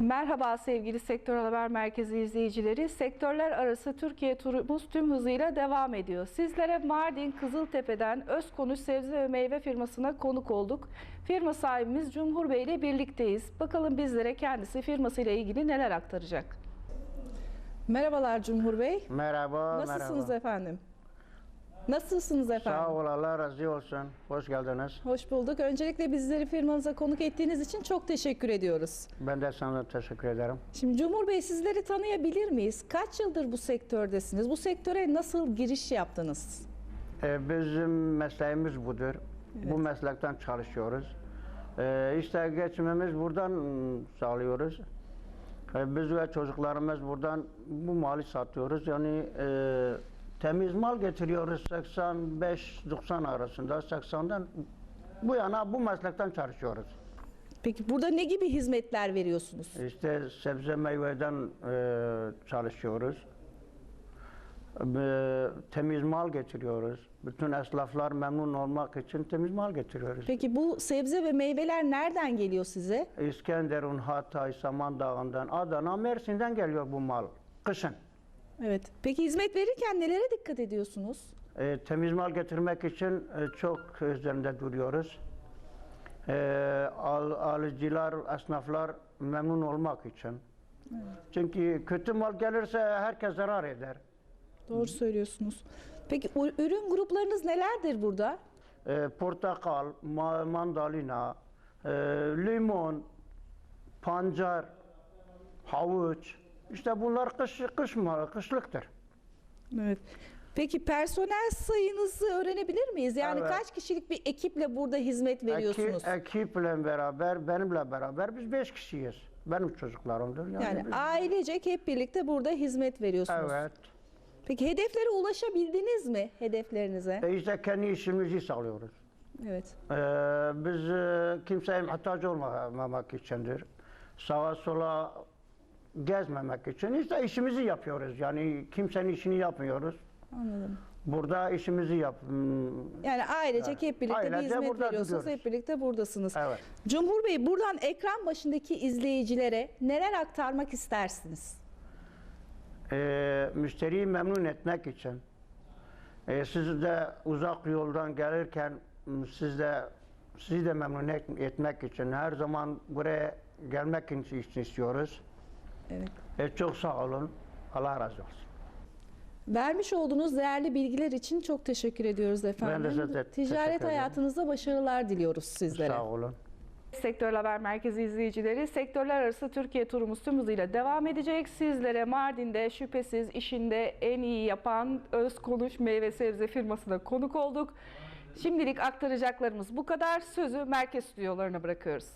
Merhaba sevgili Sektör Haber Merkezi izleyicileri. Sektörler arası Türkiye turumuz tüm hızıyla devam ediyor. Sizlere Mardin Kızıltepe'den Özkonuş Sebze ve Meyve firmasına konuk olduk. Firma sahibimiz Cumhur Bey ile birlikteyiz. Bakalım bizlere kendisi firmasıyla ilgili neler aktaracak. Merhabalar Cumhur Bey. Merhaba, Nasılsınız merhaba. efendim? Nasılsınız efendim? Sağ ol, Allah razı olsun. Hoş geldiniz. Hoş bulduk. Öncelikle bizleri firmanıza konuk ettiğiniz için çok teşekkür ediyoruz. Ben de sana teşekkür ederim. Şimdi Cumhur Bey sizleri tanıyabilir miyiz? Kaç yıldır bu sektördesiniz? Bu sektöre nasıl giriş yaptınız? Ee, bizim mesleğimiz budur. Bu meslekten çalışıyoruz. Ee, işte geçimimiz buradan sağlıyoruz. Ee, biz ve çocuklarımız buradan bu malı satıyoruz. Yani e, temiz mal getiriyoruz 85-90 arasında. 80'den bu yana bu meslekten çalışıyoruz. Peki burada ne gibi hizmetler veriyorsunuz? İşte sebze meyveden e, çalışıyoruz. E, temiz mal getiriyoruz. Bütün esnaflar memnun olmak için temiz mal getiriyoruz. Peki bu sebze ve meyveler nereden geliyor size? İskenderun, Hatay, Samandağ'ından, Adana, Mersin'den geliyor bu mal. Kışın. Evet. Peki hizmet verirken nelere dikkat ediyorsunuz? E, temiz mal getirmek için e, çok üzerinde duruyoruz. E, al, alıcılar, esnaflar memnun olmak için. Çünkü kötü mal gelirse herkes zarar eder. Doğru söylüyorsunuz. Peki ürün gruplarınız nelerdir burada? e, portakal, ma- mandalina, e, limon, pancar, havuç. İşte bunlar kış, kış malı, kışlıktır. Evet. Peki personel sayınızı öğrenebilir miyiz? Yani Evet. kaç kişilik bir ekiple burada hizmet veriyorsunuz? Eki- ekiple beraber, benimle beraber biz beş kişiyiz. Benim çocuklarımdır. Yani, Yani biz- ailecek hep birlikte burada hizmet veriyorsunuz. Evet. Peki hedeflere ulaşabildiniz mi hedeflerinize? E işte kendi işimizi sağlıyoruz. Evet. E, biz e, kimseye muhtaç olmamak içindir. Sağa sola gezmemek için işte işimizi yapıyoruz. Yani kimsenin işini yapmıyoruz. Anladım. Burada işimizi yap. hmm, Yani ailecek hep birlikte bir Ailece hizmet burada veriyorsunuz. duruyoruz. Hep birlikte buradasınız. Evet. Cumhur Bey buradan ekran başındaki izleyicilere neler aktarmak istersiniz? Ee, müşteriyi memnun etmek için e, siz de uzak yoldan gelirken m, siz de sizi de memnun et- etmek için her zaman buraya gelmek için istiyoruz. Evet. E, çok sağ olun. Allah razı olsun. Vermiş olduğunuz değerli bilgiler için çok teşekkür ediyoruz efendim. Ben de size teşekkür Ticaret ederim. hayatınızda başarılar diliyoruz sizlere. Sağ olun. Sektör Haber Merkezi izleyicileri, sektörler arası Türkiye turumuz tüm hızıyla devam edecek. Sizlere Mardin'de şüphesiz işinde en iyi yapan Özkonuş Meyve Sebze firmasına konuk olduk. Şimdilik aktaracaklarımız bu kadar. Sözü merkez stüdyolarına bırakıyoruz.